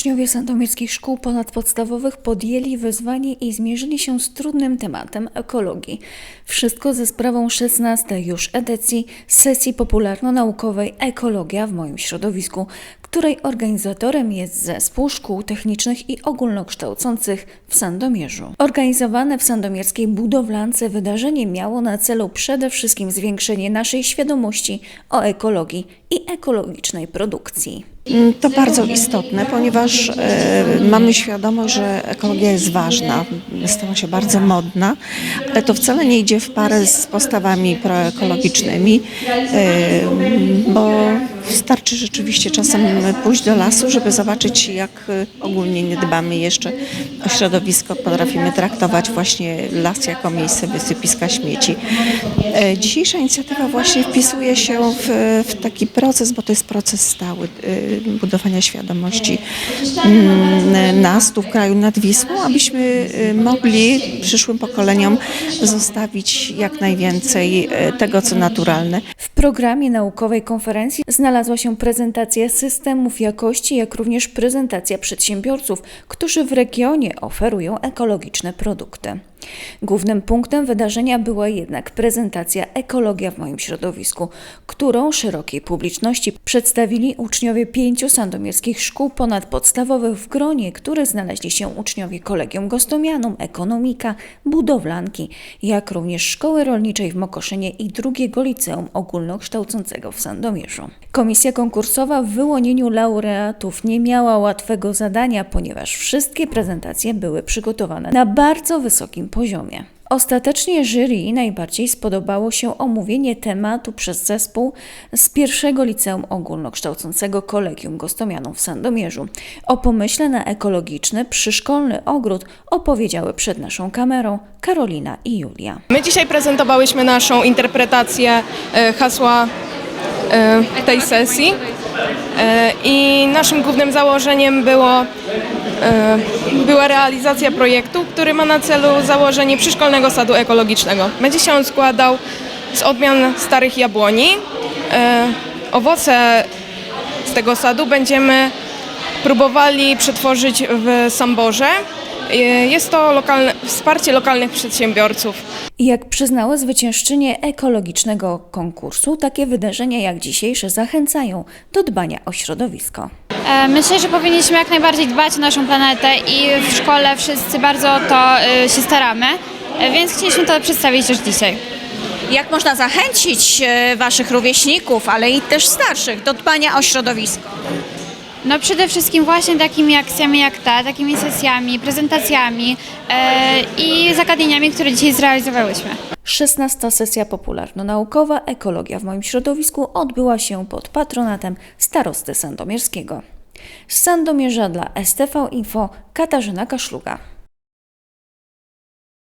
Uczniowie sandomierskich szkół ponadpodstawowych podjęli wyzwanie i zmierzyli się z trudnym tematem ekologii. Wszystko ze sprawą 16 już edycji sesji popularno-naukowej Ekologia w moim środowisku, której organizatorem jest Zespół Szkół Technicznych i Ogólnokształcących w Sandomierzu. Organizowane w sandomierskiej budowlance wydarzenie miało na celu przede wszystkim zwiększenie naszej świadomości o ekologii i ekologicznej produkcji. Mm, To bardzo istotne, ponieważ e, mamy świadomość, że ekologia jest ważna, stała się bardzo modna, ale to wcale nie idzie w parę z postawami proekologicznymi, e, bo wystarczy rzeczywiście czasem pójść do lasu, żeby zobaczyć, jak e, ogólnie nie dbamy jeszcze o środowisko, potrafimy traktować właśnie las jako miejsce wysypiska śmieci. E, Dzisiejsza inicjatywa właśnie wpisuje się w, w taki proces, bo to jest proces stały budowania świadomości mm, nas tu w kraju nad Wisłą, abyśmy mogli przyszłym pokoleniom zostawić jak najwięcej tego, co naturalne. Programie naukowej konferencji znalazła się prezentacja systemów jakości, jak również prezentacja przedsiębiorców, którzy w regionie oferują ekologiczne produkty. Głównym punktem wydarzenia była jednak prezentacja Ekologia w moim środowisku, którą szerokiej publiczności przedstawili uczniowie pięciu sandomierskich szkół ponadpodstawowych w gronie, które znaleźli się uczniowie Kolegium Gostomianum, Ekonomika, Budowlanki, jak również Szkoły Rolniczej w Mokoszynie i drugiego liceum ogólnokształcącego w Sandomierzu. Komisja konkursowa w wyłonieniu laureatów nie miała łatwego zadania, ponieważ wszystkie prezentacje były przygotowane na bardzo wysokim poziomie. Ostatecznie jury najbardziej spodobało się omówienie tematu przez zespół z pierwszego liceum ogólnokształcącego Kolegium Gostomianów w Sandomierzu. O pomyśle na ekologiczny, przyszkolny ogród opowiedziały przed naszą kamerą Karolina i Julia. My dzisiaj prezentowałyśmy naszą interpretację e, hasła e, tej sesji i naszym głównym założeniem było, e, była realizacja projektu, który ma na celu założenie przyszkolnego sadu ekologicznego. Będzie się on składał z odmian starych jabłoni. E, Owoce z tego sadu będziemy próbowali przetworzyć w samborze. E, Jest to lokalne, wsparcie lokalnych przedsiębiorców. Jak przyznały zwyciężczynie ekologicznego konkursu, takie wydarzenia jak dzisiejsze zachęcają do dbania o środowisko. E, Myślę, że powinniśmy jak najbardziej dbać o naszą planetę i w szkole wszyscy bardzo o to e, się staramy, E, więc chcieliśmy to przedstawić już dzisiaj. Jak można zachęcić e, waszych rówieśników, ale i też starszych do dbania o środowisko? No przede wszystkim właśnie takimi akcjami jak ta, takimi sesjami, prezentacjami e, i zagadnieniami, które dzisiaj zrealizowałyśmy. 16. sesja popularno-naukowa Ekologia w moim środowisku odbyła się pod patronatem starosty sandomierskiego. Z Sandomierza dla STV Info Katarzyna Kaszluga.